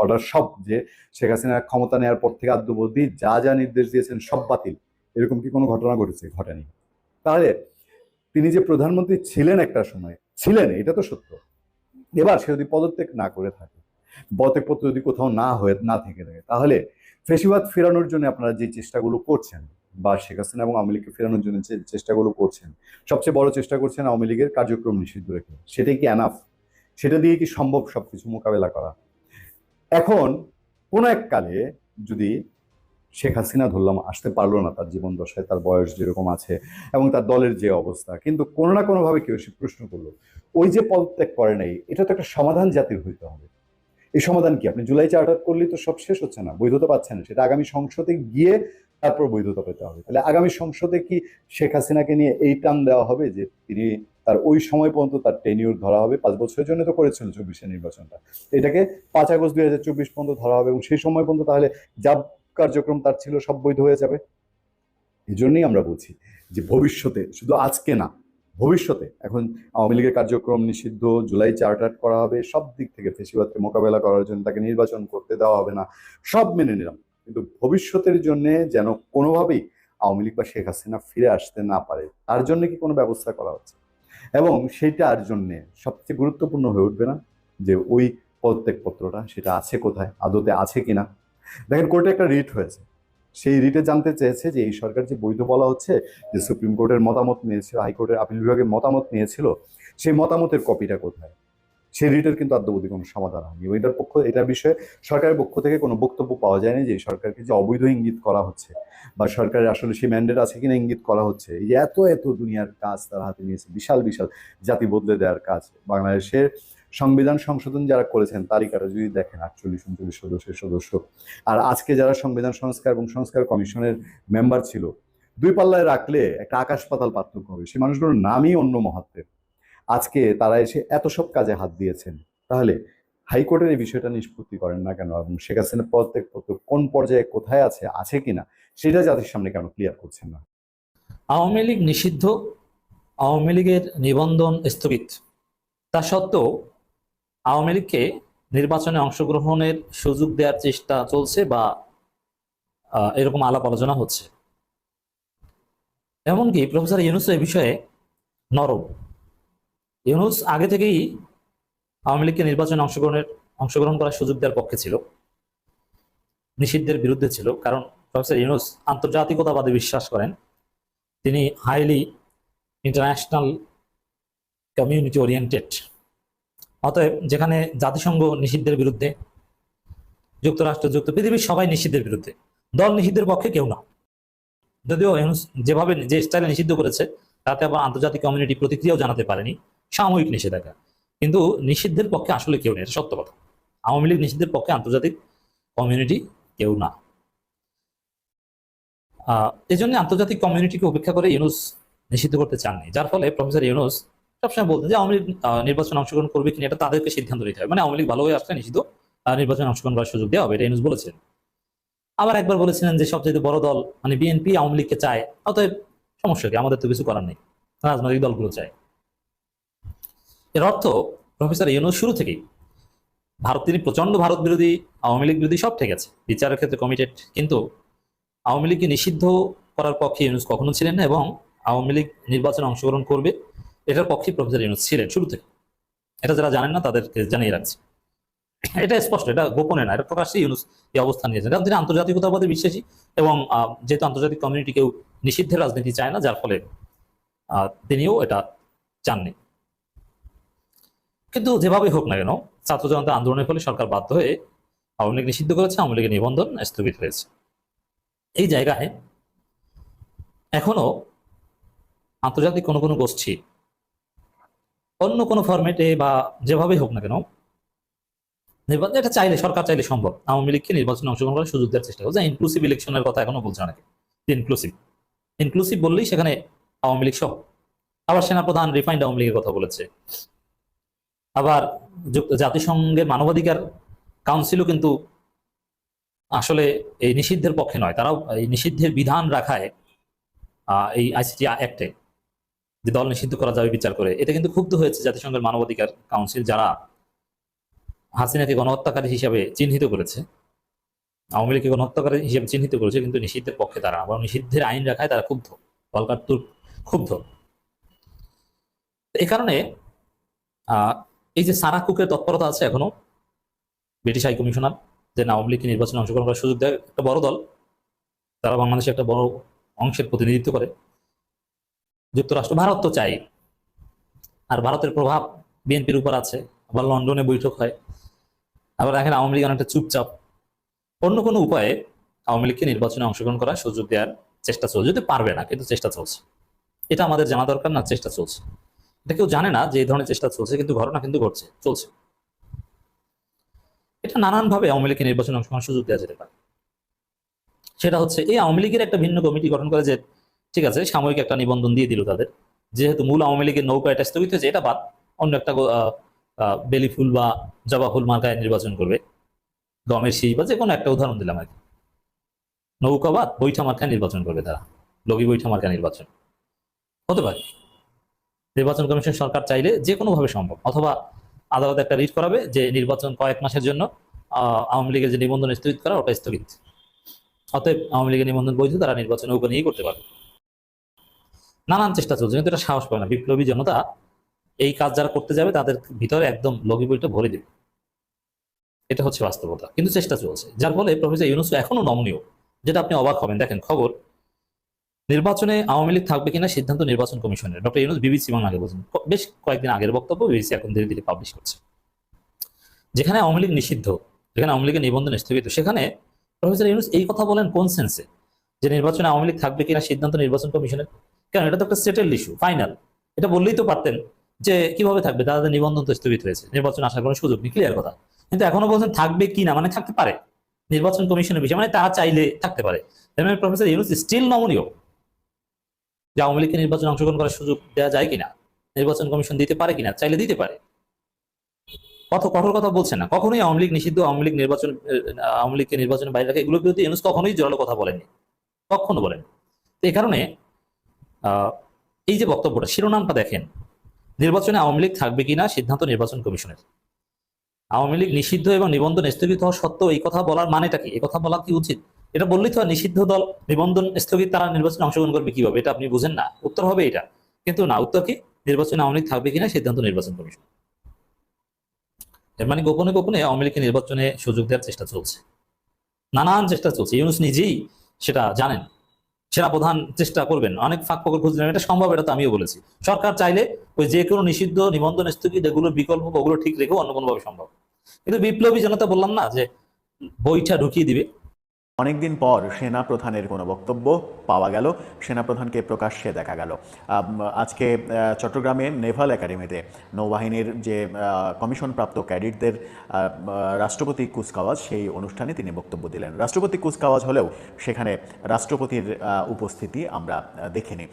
Order সব যে শেখ হাসিনা ক্ষমতা নেওয়ার পর থেকে আদ্য অবধি যা যা নির্দেশ দিয়েছেন সব বাতিল। এরকম কি কোনো ঘটনা ঘটেছে? ঘটেনি। তাহলে তিনি যে প্রধানমন্ত্রী ছিলেন একটা সময়, ছিলেন, এটা তো সত্য। এবার সে যদি পদত্যাগ না করে থাকে, পদত্যাগপত্র যদি কোথাও না হয়ে, না থেকে থাকে, তাহলে ফেসিবাদ ফেরানোর জন্য আপনারা যে চেষ্টাগুলো করছেন বা শেখ হাসিনা এবং আওয়ামী লীগকে ফেরানোর জন্য যে চেষ্টাগুলো করছেন, সবচেয়ে বড় চেষ্টা করছেন আওয়ামী লীগের কার্যক্রম নিষিদ্ধ রেখে সেটাই কি অ্যানাফ সেটা দিয়ে কি সম্ভব সবকিছু মোকাবেলা করা? এখন কোন এক কালে যদি শেখ হাসিনা ধরলাম আসতে পারল না তার জীবন দশায়, তার বয়স যেরকম আছে এবং তার দলের যে অবস্থা, কিন্তু কোনো না কোনোভাবে কেউ সে প্রশ্ন করল, ওই যে পদত্যাগ করে নাই, এটা তো একটা সমাধান জাতির হইতে হবে। এই সমাধান কি? আপনি জুলাই চার্টার করলেই তো সব শেষ হচ্ছে না, বৈধতা পাচ্ছেন না, সেটা আগামী সংসদে গিয়ে তারপর বৈধতা পেতে হবে। তাহলে আগামী সংসদে কি শেখ হাসিনাকে নিয়ে এই টান দেওয়া হবে যে তিনি তার ওই সময় পর্যন্ত তার টেনিউর ধরা হবে। পাঁচ বছরের জন্য তো করেছিল চব্বিশের নির্বাচনটা। এটাকে পাঁচ আগস্ট দুই হাজার চব্বিশ পর্যন্ত ধরা হবে এবং সেই সময় পর্যন্ত তাহলে যা কার্যক্রম তার ছিল, সব বৈধ হয়ে যাবে। এই জন্যই আমরা বলছি যে ভবিষ্যতে, শুধু আজকে না, ভবিষ্যতে এখন আওয়ামী লীগের কার্যক্রম নিষিদ্ধ, জুলাই চার্টার করা হবে, সব দিক থেকে ফেসিবাদকে মোকাবেলা করার জন্য তাকে নির্বাচন করতে দেওয়া হবে না, সব মেনে নিলাম। কিন্তু ভবিষ্যতের জন্য যেন কোনোভাবেই আওয়ামী লীগ বা শেখ হাসিনা ফিরে আসতে না পারে, তার জন্য কি কোনো ব্যবস্থা করা হচ্ছে? এবং সেটার জন্য সবচেয়ে গুরুত্বপূর্ণ হয়ে উঠবে না যে ওই পদত্যাগপত্রটা সেটা আছে কোথায়, আদতে আছে কি না দেখেন কোর্টে একটা রিট হয়েছে। সেই রিটে জানতে চেয়েছে যে এই সরকার যে বৈধ বলা হচ্ছে যে সুপ্রিম কোর্টের মতামত নিয়েছিল, হাইকোর্টের আপিল বিভাগের মতামত নিয়েছিল, সেই মতামতের কপিটা কোথায়? সেই রিটের কিন্তু আদ্যবধি কোনো সমাধান হয়নি। এবং এটার পক্ষ এটার বিষয়ে সরকারের পক্ষ থেকে কোনো বক্তব্য পাওয়া যায়নি যে সরকারকে যে অবৈধ ইঙ্গিত করা হচ্ছে বা সরকারের আসলে সেই ম্যান্ডেট আছে কিনা ইঙ্গিত করা হচ্ছে। এই যে এত এত দুনিয়ার কাজ তার হাতে নিয়েছে, বিশাল বিশাল জাতি বদলে দেওয়ার কাজ। বাংলাদেশের সংবিধান সংশোধন যারা করেছেন তালিকাটা যদি দেখেন, আটচল্লিশ, উনচল্লিশ সদস্যের সদস্য। আর আজকে যারা সংবিধান সংস্কার এবং সংস্কার কমিশনের মেম্বার ছিল, দুই পাল্লায় রাখলে একটা আকাশ পাতাল পার্থক্য হবে। সেই মানুষগুলোর নামই অন্য মহাত্মের। আজকে তারা এসে এত সব কাজে হাত দিয়েছেন। তাহলে হাইকোর্টের এই বিষয়টা নিষ্পত্তি করেন না কেন? এবং শেখ হাসিনার পদত্যাগ পত্র কোন পর্যায়ে কোথায় আছে আছে কিনা, সেটা জাতির সামনে কেন ক্লিয়ার করছেন না? আওয়ামী লীগ নিষিদ্ধ, আওয়ামী লীগের নিবন্ধন স্থগিত। তা সত্ত্বেও আওয়ামী লীগকে নির্বাচনে অংশগ্রহণের সুযোগ দেওয়ার চেষ্টা চলছে বা এরকম আলাপ আলোচনা হচ্ছে। এমনকি প্রফেসর ইউনুস এ বিষয়ে নরম। ইউনুস আগে থেকেই আওয়ামী লীগকে নির্বাচনে অংশগ্রহণের, অংশগ্রহণ করার সুযোগ দেওয়ার পক্ষে ছিল। নিষিদ্ধের বিরুদ্ধে ছিল, কারণ প্রফেসর ইউনুস আন্তর্জাতিকতাবাদে বিশ্বাস করেন। তিনি হাইলি ইন্টারন্যাশনাল কমিউনিটি ওরিয়েন্টেড অতএব যেখানে জাতিসংঘ নিষিদ্ধের বিরুদ্ধে, যুক্তরাষ্ট্র, যুক্ত, পৃথিবীর সবাই নিষিদ্ধের বিরুদ্ধে। দল নিষিদ্ধের পক্ষে কেউ না। যদিও ইউনুস যেভাবে যে স্টাইলে নিষিদ্ধ করেছে, তাতে আবার আন্তর্জাতিক কমিউনিটি প্রতিক্রিয়াও জানাতে পারেনি। সাময়িক নিষেধাজ্ঞা। কিন্তু নিষিদ্ধের পক্ষে আসলে কেউ নেই, এটা সত্য কথা। আওয়ামী লীগ নিষিদ্ধের পক্ষে আন্তর্জাতিক কমিউনিটি কেউ না। এই জন্য আন্তর্জাতিক কমিউনিটিকে উপেক্ষা করে ইউনুস নিষিদ্ধ করতে চাননি। যার ফলে প্রফেসর ইউনুস সবসময় বলতেন যে আওয়ামী লীগ নির্বাচনে অংশগ্রহণ করবে কিনা, এটা তাদেরকে সিদ্ধান্ত নিতে হবে। মানে আওয়ামী লীগ ভালো হয়ে আসলে নিষিদ্ধ নির্বাচনে অংশগ্রহণ করার সুযোগ দেওয়া হবে, এটা ইউনুস বলেছেন। আবার একবার বলেছিলেন যে সবচেয়ে বড় দল মানে বিএনপি আওয়ামী লীগকে চায়, অতএব সমস্যা কি? আমাদের তো কিছু করার নেই। রাজনৈতিক দলগুলো চায়। এর অর্থ, প্রফেসর ইউনুস শুরু থেকেই, ভারত তিনি প্রচণ্ড ভারত বিরোধী, আওয়ামী লীগ বিরোধী সব ঠিক আছে, বিচারের ক্ষেত্রে কমিটেড কিন্তু আওয়ামী লীগকে নিষিদ্ধ করার পক্ষে ইউনুস কখনো ছিলেন না এবং আওয়ামী লীগ নির্বাচনে অংশগ্রহণ করবে, এটার পক্ষে প্রফেসর ইউনুস ছিলেন শুরু থেকে। এটা যারা জানেন না, তাদেরকে জানিয়ে রাখছি। এটা স্পষ্ট, এটা গোপনে না, এটা প্রকাশ্যে ইউনুস এই অবস্থান নিয়েছেন। কারণ তিনি আন্তর্জাতিকতাবাদে বিশ্বাসী এবং যেহেতু আন্তর্জাতিক কমিউনিটি কেউ নিষিদ্ধের রাজনীতি চায় না, যার ফলে তিনিও এটা চাননি। কিন্তু যেভাবে হোক না কেন ছাত্র জনতা আন্দোলনের ফলে সরকার বাধ্য হয়ে আওয়ামী লীগ নিষিদ্ধ করেছে, আওয়ামী লীগের নিবন্ধন স্থগিত হয়েছে। এই জায়গায় এখনও আন্তর্জাতিক কোনো কোনো গোষ্ঠী অন্য কোনো ফরম্যাটে বা যেভাবে হোক না কেন, নির্বাচন এটা চাইলে, সরকার চাইলে সম্ভব। আওয়ামী লীগকে নির্বাচনে অংশগ্রহণ করার সুযোগ দেওয়ার চেষ্টা করছে। ইনক্লুসিভ ইলেকশনের কথা এখনও বলছে অনেকে। ইনক্লুসিভ ইনক্লুসিভ বললেই সেখানে আওয়ামী লীগ সহ আবার সেনাপ্রধান রিফাইন্ড আওয়ামী লীগের কথা বলেছে। আবার জাতিসংঘের মানবাধিকার কাউন্সিলও কিন্তু আসলে এই নিষিদ্ধের পক্ষে নয়। তারাও এই নিষিদ্ধের বিধান রাখায় এই আইসিটি অ্যাক্টে যে দল নিষিদ্ধ করা যাবে বিচার করে। এটা কিন্তু ক্ষুব্ধ হয়েছে জাতিসংঘের মানবাধিকার কাউন্সিল যারা হাসিনাকে গণহত্যাকারী হিসাবে চিহ্নিত করেছে। আওয়ামী লীগকে গণহত্যাকারী হিসেবে চিহ্নিত করেছে, কিন্তু নিষিদ্ধের পক্ষে তারা আবার নিষিদ্ধের আইন রাখায় তারা ক্ষুব্ধ। কলকার তুর ক্ষুব্ধ এই কারণে এই যে সারা কুকের তৎপরতা আছে এখনও, ব্রিটিশ হাই কমিশনার যে আওয়ামী লীগকে নির্বাচনে অংশগ্রহণ করার সুযোগ দেয়, একটা বড় দল, তারা বাংলাদেশে একটা বড় অংশের প্রতিনিধিত্ব করে। যুক্তরাষ্ট্র, ভারত তো চাই। আর ভারতের প্রভাব বিএনপির উপর আছে। আবার লন্ডনে বৈঠক হয়। আবার দেখেন আওয়ামী লীগ অনেকটা চুপচাপ। অন্য কোনো উপায়ে আওয়ামী লীগকে নির্বাচনে অংশগ্রহণ করার সুযোগ দেওয়ার চেষ্টা চলছে। যদি পারবে না, কিন্তু চেষ্টা চলছে। এটা আমাদের জানা দরকার না, চেষ্টা চলছে। এটা কেউ জানে না যে এই ধরনের চেষ্টা চলছে, কিন্তু ঘটনা কিন্তু ঘটছে, চলছে। এটা নানানভাবে আওয়ামী লীগকে নির্বাচনে অংশগ্রহণের সুযোগ দেওয়া যেতে পারে। সেটা হচ্ছে, এই আওয়ামী লীগের একটা ভিন্ন কমিটি গঠন করে যে, ঠিক আছে, সাময়িক একটা নিবন্ধন দিয়ে দিল তাদের। যেহেতু মূল আওয়ামী লীগের নৌকা এটা স্থগিত হয়েছে, এটা বাদ অন্য একটা বেলি ফুল বা জবা ফুল মার্কায় নির্বাচন করবে। গমের শীষ বা যে কোনো একটা উদাহরণ দিলাম আর কি। নৌকা বাদ বৈঠা মার্কায় নির্বাচন করবে তারা। লগি বৈঠা মার্কা নির্বাচন। হতে পারে। নির্বাচন কমিশন সরকার চাইলে যে কোনো ভাবে সম্ভব, অথবা আদালত একটা রিট করাবে যে নির্বাচন কয়েক মাসের জন্য আওয়ামী লীগের যে নিবন্ধন স্থগিত করা, ওটা স্থগিত। অতএব আওয়ামী লীগের নিবন্ধন বৈধ, তারা নির্বাচন নৌকা নিয়েই করতে পারবে। নানান চেষ্টা চলছে, কিন্তু এটা সাহস পায় না। বিপ্লবী জনতা এই কাজ যারা করতে যাবে, তাদের ভিতরে একদম লগি বইটা ভরে দেবে। এটা হচ্ছে বাস্তবতা, কিন্তু চেষ্টা চলছে। যার ফলে প্রফেসর ইউনুস এখনও নমনীয়। যেটা আপনি অবাক হবেন। দেখেন, খবর নির্বাচনে আওয়ামী লীগ থাকবে কিনা সিদ্ধান্ত নির্বাচন কমিশনের। ডক্টর ইউনুস বিবিসি বাংলাকে বলছেন। বেশ কয়েকদিন আগের বক্তব্য বিবিসি এখন ধীরে ধীরে পাবলিশ করছে। যেখানে আওয়ামী লীগ নিষিদ্ধ, যেখানে আওয়ামী লীগের নিবন্ধন স্থগিত, সেখানে প্রফেসর ইউনুস এই কথা বলেন কোন সেন্সে যে নির্বাচনে আওয়ামী লীগ থাকবে কিনা সিদ্ধান্ত নির্বাচন কমিশনের? কেন? এটা তো একটা সেটেল ইস্যু ফাইনাল এটা বললেই তো পারতেন যে কীভাবে থাকবে? তাদের নিবন্ধন তো স্থগিত হয়েছে নির্বাচন আসার কোনো সুযোগ নেই ক্লিয়ার কথা। কিন্তু এখনও বলছেন থাকবে কি না মানে থাকতে পারে। নির্বাচন কমিশনের বিষয় মানে তারা চাইলে থাকতে পারে। মানে প্রফেসর ইউনুস স্টিল নমনীয় যে আওয়ামী লীগকে নির্বাচনে অংশগ্রহণ করার সুযোগ দেওয়া যায় কিনা? নির্বাচন কমিশন দিতে পারে কিনা? চাইলে দিতে পারে। কত কঠোর কথা বলছে না। কখনোই আওয়ামী লীগ নিষিদ্ধ, আওয়ামী লীগ নির্বাচন আওয়ামী লীগকে নির্বাচনের বাইরে রাখে। এগুলোর বিরুদ্ধে ইউনুস কখনোই জোরালো কথা বলেনি কখনো বলেন এই কারণে এই যে বক্তব্যটা, শিরোনামটা দেখেন। নির্বাচনে আওয়ামী লীগ থাকবে কিনা? সিদ্ধান্ত নির্বাচন কমিশনের। আওয়ামী লীগ নিষিদ্ধ এবং নিবন্ধন স্থগিত হওয়া সত্ত্বেও এই কথা বলার মানেটা কি? এই কথা বলা কি উচিত? এটা বললেই তো নিষিদ্ধ দল নিবন্ধন স্থগিত তারা নির্বাচনে অংশগ্রহণ করবে কীভাবে? এটা আপনি বুঝেন না। উত্তর হবে এটা। কিন্তু না, উত্তর কি? নির্বাচনে আওয়ামী লীগ থাকবে কিনা সিদ্ধান্ত নির্বাচন কমিশন। এর মানে গোপনে গোপনে আওয়ামী লীগকে নির্বাচনে সুযোগ দেওয়ার চেষ্টা চলছে। নানান চেষ্টা চলছে। ইউনুস নিজেই সেটা জানেন। সেনা প্রধান চেষ্টা করবেন। অনেক ফাঁক ফকর খুঁজলেন এটা সম্ভব, এটা তো আমিও বলেছি। সরকার চাইলে ওই যে কোনো নিষিদ্ধ নিবন্ধন স্থগিত এগুলোর বিকল্প ওগুলো ঠিক রেখেও অন্য কোনোভাবে সম্ভব। কিন্তু বিপ্লবী জনতা বললাম না যে বইটা ঢুকিয়ে দিবে। অনেকদিন পর সেনা প্রধানের কোনো বক্তব্য পাওয়া গেল। সেনা প্রধানকে প্রকাশ্যে দেখা গেল। আজকে চট্টগ্রামে নেভাল একাডেমিতে নৌবাহিনীর যে আহ, কমিশনপ্রাপ্ত ক্যাডেটদের রাষ্ট্রপতি কুচকাওয়াজ সেই অনুষ্ঠানে তিনি বক্তব্য দিলেন। রাষ্ট্রপতি কুচকাওয়াজ হলেও সেখানে রাষ্ট্রপতির উপস্থিতি আমরা দেখিনি।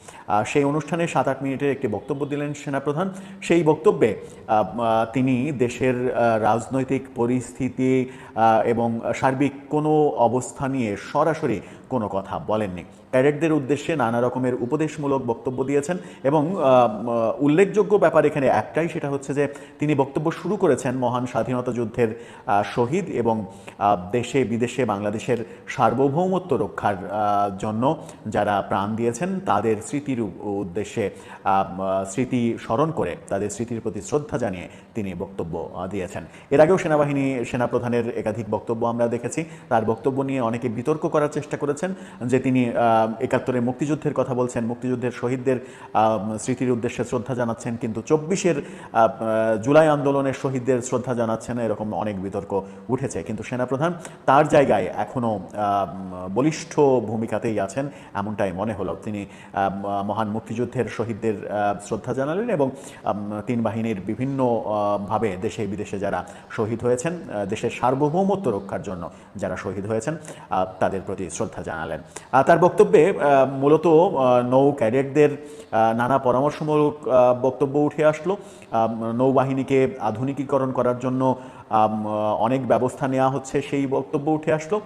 সেই অনুষ্ঠানে সাত আট মিনিটের একটি বক্তব্য দিলেন সেনাপ্রধান। সেই বক্তব্যে তিনি দেশের রাজনৈতিক পরিস্থিতি এবং সার্বিক কোনো অবস্থা নিয়ে সরাসরি কোনো কথা বলেননি। ক্যাডেটদের উদ্দেশ্যে নানা রকমের উপদেশমূলক বক্তব্য দিয়েছেন এবং উল্লেখযোগ্য ব্যাপার এখানে একটাই, সেটা হচ্ছে যে তিনি বক্তব্য শুরু করেছেন মহান স্বাধীনতা যুদ্ধের শহীদ এবং দেশে, বিদেশে বাংলাদেশের সার্বভৌমত্ব রক্ষার জন্য যারা প্রাণ দিয়েছেন তাদের স্মৃতির উদ্দেশ্যে স্মৃতি স্মরণ করে তাদের স্মৃতির প্রতি শ্রদ্ধা জানিয়ে তিনি বক্তব্য দিয়েছেন। এর আগেও সেনাবাহিনী, সেনাপ্রধানের একাধিক বক্তব্য আমরা দেখেছি। তার বক্তব্য নিয়ে অনেকে বিতর্ক করার চেষ্টা করেছেন যে তিনি একাত্তরে মুক্তিযুদ্ধের কথা বলছেন, মুক্তিযুদ্ধের শহীদদের স্মৃতির উদ্দেশ্যে শ্রদ্ধা জানাচ্ছেন, কিন্তু চব্বিশের জুলাই আন্দোলনের শহীদদের শ্রদ্ধা জানাচ্ছেন, এরকম অনেক বিতর্ক উঠেছে। কিন্তু সেনাপ্রধান তার জায়গায় এখনও বলিষ্ঠ ভূমিকাতেই আছেন, এমনটাই মনে হলো। তিনি মহান মুক্তিযুদ্ধের শহীদদের শ্রদ্ধা জানালেন এবং তিন বাহিনীর বিভিন্ন ভাবে দেশে বিদেশে যারা শহীদ হয়েছেন দেশের সার্বভৌমত্ব রক্ষার জন্য যারা শহীদ হয়েছেন তাদের প্রতি শ্রদ্ধা জানালেন। তার বক্তব্যে আহ, মূলত নৌ ক্যাডেটদের নানা পরামর্শমূলক বক্তব্য উঠে আসলো। নৌবাহিনীকে আধুনিকীকরণ করার জন্য অনেক ব্যবস্থা নেওয়া হচ্ছে সেই বক্তব্য উঠে আসলো।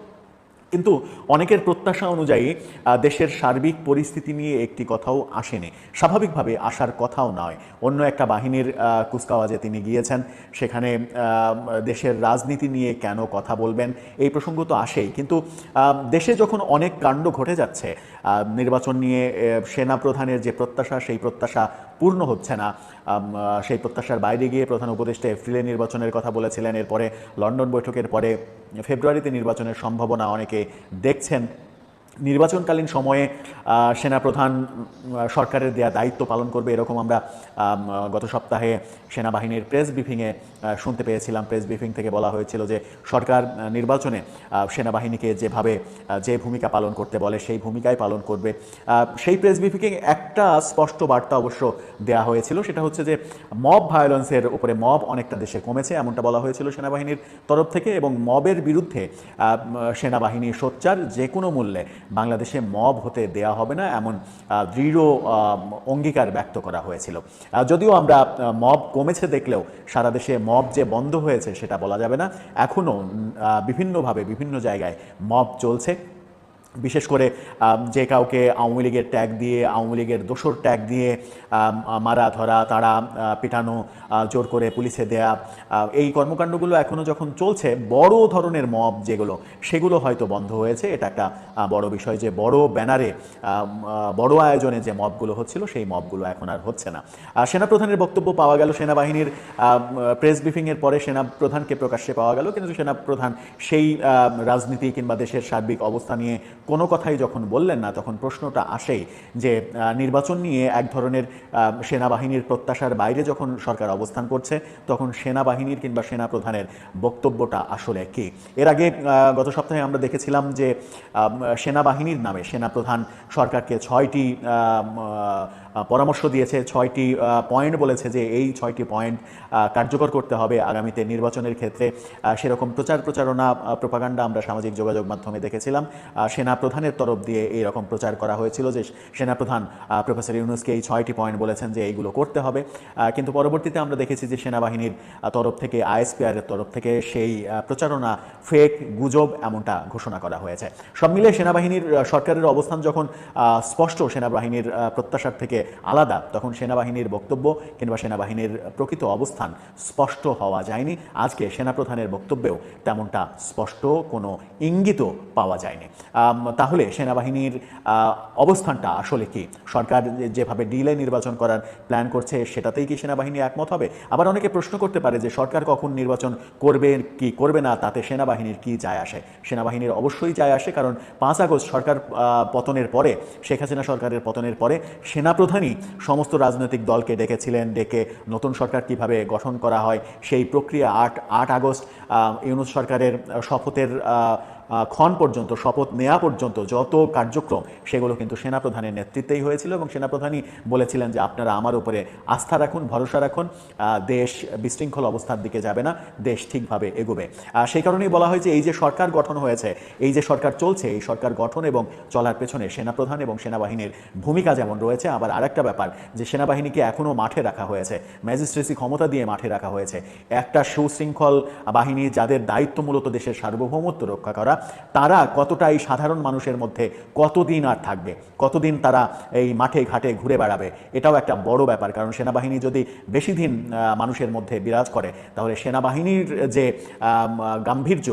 কিন্তু অনেকের প্রত্যাশা অনুযায়ী দেশের সার্বিক পরিস্থিতি নিয়ে একটি কথাও আসেনি। স্বাভাবিকভাবে আসার কথাও নয়। অন্য একটা বাহিনীর কুচকাওয়াজে তিনি গিয়েছেন। সেখানে দেশের রাজনীতি নিয়ে কেন কথা বলবেন এই প্রসঙ্গ তো আসেই। কিন্তু দেশে যখন অনেক কাণ্ড ঘটে যাচ্ছে নির্বাচন নিয়ে সেনা প্রধানের যে প্রত্যাশা, সেই প্রত্যাশা পূর্ণ হচ্ছে না। সেই প্রত্যাশার বাইরে গিয়ে প্রধান উপদেষ্টা এপ্রিলে নির্বাচনের কথা বলেছিলেন। এরপরে লন্ডন বৈঠকের পরে ফেব্রুয়ারিতে নির্বাচনের সম্ভাবনা অনেকে দেখছেন। নির্বাচনকালীন সময়ে সেনাপ্রধান সরকারের দেয়া দায়িত্ব পালন করবে এরকম আমরা গত সপ্তাহে সেনাবাহিনীর প্রেস ব্রিফিংয়ে শুনতে পেয়েছিলাম। প্রেস ব্রিফিং থেকে বলা হয়েছিল যে, সরকার নির্বাচনে সেনাবাহিনীকে যেভাবে যে ভূমিকা পালন করতে বলে, সেই ভূমিকায় পালন করবে। সেই প্রেস ব্রিফিংয়ে একটা স্পষ্ট বার্তা অবশ্য দেয়া হয়েছিল, সেটা হচ্ছে যে, মব ভায়োলেন্সের উপরে মব অনেকটা দেশে কমেছে, এমনটা বলা হয়েছিল সেনাবাহিনীর তরফ থেকে এবং মবের বিরুদ্ধে সেনাবাহিনী সোচ্চার যে কোনো মূল্যে বাংলাদেশে মব হতে দেয়া হবে না এমন দৃঢ় অঙ্গীকার ব্যক্ত করা হয়েছিল। যদিও আমরা মব কমেছে দেখলেও সারা দেশে মব যে বন্ধ হয়েছে সেটা বলা যাবে না। এখনও বিভিন্নভাবে বিভিন্ন জায়গায় মব চলছে। বিশেষ করে যে কাউকে আওয়ামী লীগের ট্যাগ দিয়ে, আওয়ামী লীগের দোসর ট্যাগ দিয়ে মারা ধরা, তারা পিটানো জোর করে পুলিশে দেয়া এই কর্মকাণ্ডগুলো এখনও যখন চলছে, বড় ধরনের মব যেগুলো, সেগুলো হয়তো বন্ধ হয়েছে। এটা একটা বড় বিষয় যে বড় ব্যানারে বড় আয়োজনে যে মবগুলো হচ্ছিল, সেই মবগুলো এখন আর হচ্ছে না। সেনাপ্রধানের বক্তব্য পাওয়া গেল সেনাবাহিনীর প্রেস ব্রিফিংয়ের পরে সেনাপ্রধানকে প্রকাশ্যে পাওয়া গেল, কিন্তু সেনাপ্রধান সেই রাজনীতি কিংবা দেশের সার্বিক অবস্থা নিয়ে কোনো কথাই যখন বললেন না, তখন প্রশ্নটা আসে যে নির্বাচন নিয়ে এক ধরনের সেনাবাহিনীর প্রত্যাশার বাইরে যখন সরকার অবস্থান করছে, তখন সেনাবাহিনীর কিংবা সেনাপ্রধানের বক্তব্যটা আসলে কি? এর আগে গত সপ্তাহে আমরা দেখেছিলাম যে সেনাবাহিনীর নামে সেনাপ্রধান সরকারকে ছয়টি পরামর্শ দিয়েছে ছয়টি পয়েন্ট বলেছে যে এই ছয়টি পয়েন্ট কার্যকর করতে হবে আগামীতে নির্বাচনের ক্ষেত্রে। সেরকম প্রচার প্রচারণা প্রপাগান্ডা আমরা সামাজিক যোগাযোগ মাধ্যমে দেখেছিলাম। আহ, সেনাপ্রধানের তরফ দিয়ে এই রকম প্রচার করা হয়েছিল যে সেনাপ্রধান প্রফেসর ইউনুসকে এই ছয়টি পয়েন্ট বলেছেন যে এইগুলো করতে হবে। কিন্তু পরবর্তীতে আমরা দেখেছি যে সেনাবাহিনীর তরফ থেকে আইএসপিআর এর তরফ থেকে সেই প্রচারণা ফেক গুজব এমনটা ঘোষণা করা হয়েছে। সব মিলে সেনাবাহিনীর সরকারের অবস্থান যখন স্পষ্ট সেনাবাহিনীর প্রত্যাশার থেকে আলাদা। তখন সেনাবাহিনীর বক্তব্য কিংবা সেনাবাহিনীর প্রকৃত অবস্থান স্পষ্ট হওয়া যায়নি। আজকে সেনাপ্রধানের বক্তব্যেও তেমনটা স্পষ্ট, কোনো ইঙ্গিতও পাওয়া যায়নি। তাহলে সেনাবাহিনীর অবস্থানটা আসলে কি? সরকার যেভাবে ডিলে নির্বাচন করার প্ল্যান করছে, সেটাতেই কি সেনাবাহিনী একমত হবে? আবার অনেকে প্রশ্ন করতে পারে যে, সরকার কখন নির্বাচন করবে, কি করবে না, তাতে সেনাবাহিনীর কি যায় আসে? সেনাবাহিনীর অবশ্যই যায় আসে, কারণ পাঁচ আগস্ট সরকার পতনের পরে, শেখ হাসিনা সরকারের পতনের পরে সেনাপ্রধানই সমস্ত রাজনৈতিক দলকে ডেকেছিলেন, ডেকে নতুন সরকার কীভাবে গঠন করা হয়, সেই প্রক্রিয়া আট আট আগস্ট ইউনুস সরকারের শপথের ক্ষণ পর্যন্ত, শপথ নেওয়া পর্যন্ত যত কার্যক্রম, সেগুলো কিন্তু সেনাপ্রধানের নেতৃত্বেই হয়েছিল এবং সেনাপ্রধানই বলেছিলেন যে আপনারা আমার উপরে আস্থা রাখুন, ভরসা রাখুন। দেশ বিশৃঙ্খল অবস্থার দিকে যাবে না, দেশ ঠিকভাবে এগোবে। সেই কারণেই বলা হয় যে এই যে সরকার গঠন হয়েছে, এই যে সরকার চলছে, এই সরকার গঠন এবং চলার পেছনে সেনাপ্রধান এবং সেনাবাহিনীর ভূমিকা যেমন রয়েছে, আবার আরেকটা ব্যাপার যে সেনাবাহিনীকে এখনও মাঠে রাখা হয়েছে, ম্যাজিস্ট্রেসি ক্ষমতা দিয়ে মাঠে রাখা হয়েছে। একটা সুশৃঙ্খল বাহিনী যাদের দায়িত্ব মূলত দেশের সার্বভৌমত্ব রক্ষা করা তারা কতটা এই সাধারণ মানুষের মধ্যে কতদিন আর থাকবে? কতদিন তারা এই মাঠে ঘাটে ঘুরে বেড়াবে? এটাও একটা বড় ব্যাপার। কারণ সেনাবাহিনী যদি বেশি দিন মানুষের মধ্যে বিরাজ করে, তাহলে সেনাবাহিনীর যে গাম্ভীর্য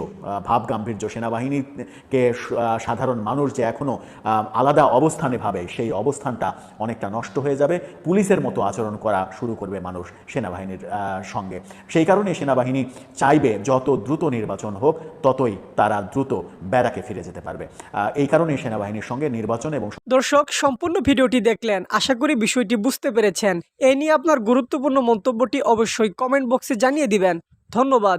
ভাব গাম্ভীর্য, সেনাবাহিনীকে সাধারণ মানুষ যে এখনও আলাদা অবস্থানে ভাবে, সেই অবস্থানটা অনেকটা নষ্ট হয়ে যাবে। পুলিশের মতো আচরণ করা শুরু করবে মানুষ সেনাবাহিনীর সঙ্গে। সেই কারণে সেনাবাহিনী চাইবে, যত দ্রুত নির্বাচন হোক, ততই তারা দ্রুত ব্যারাকে ফিরে যেতে পারবে। এই কারণে সেনাবাহিনীর সঙ্গে নির্বাচন এবং দর্শক, সম্পূর্ণ ভিডিওটি দেখলেন। আশা করি বিষয়টি বুঝতে পেরেছেন। এ নিয়ে আপনার গুরুত্বপূর্ণ মন্তব্যটি অবশ্যই কমেন্ট বক্সে জানিয়ে দিবেন। ধন্যবাদ।